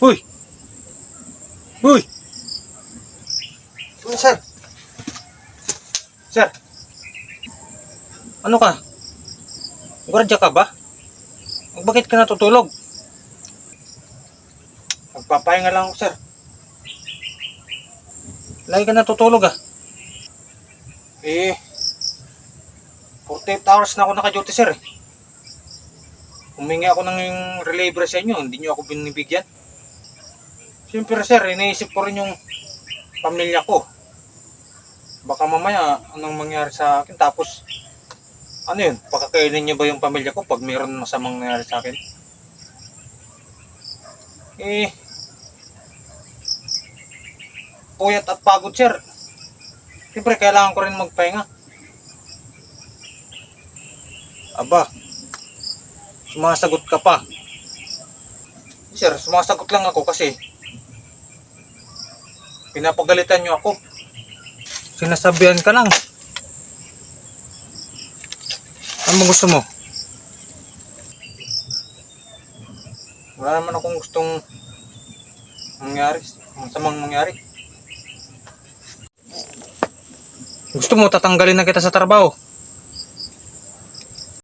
Uy! Uy! Ano, sir? Sir? Ano ka? Gwardiya ka ba? Bakit ka natutulog? Magpapahinga lang ako, sir. Lagi ka natutulog ah. Eh, 48 hours na ako naka-duty, sir. eh. Humingi ako ng reliever sa inyo, hindi nyo ako binibigyan. Siyempre, sir, iniisip ko rin yung pamilya ko. Baka mamaya, anong mangyari sa akin, tapos, ano yun, pakakainin niyo ba yung pamilya ko pag mayroon masamang nangyari sa akin? Eh, puyat at pagod, sir. Siyempre, kailangan ko rin magpahinga. Aba, sumasagot ka pa. Sir, sumasagot lang ako kasi pinapagalitan niyo ako. Sinasabihan ka lang. Ano gusto mo? Wala naman akong gustong mangyari, masamang mangyari. Gusto mo tatanggalin na kita sa trabaho?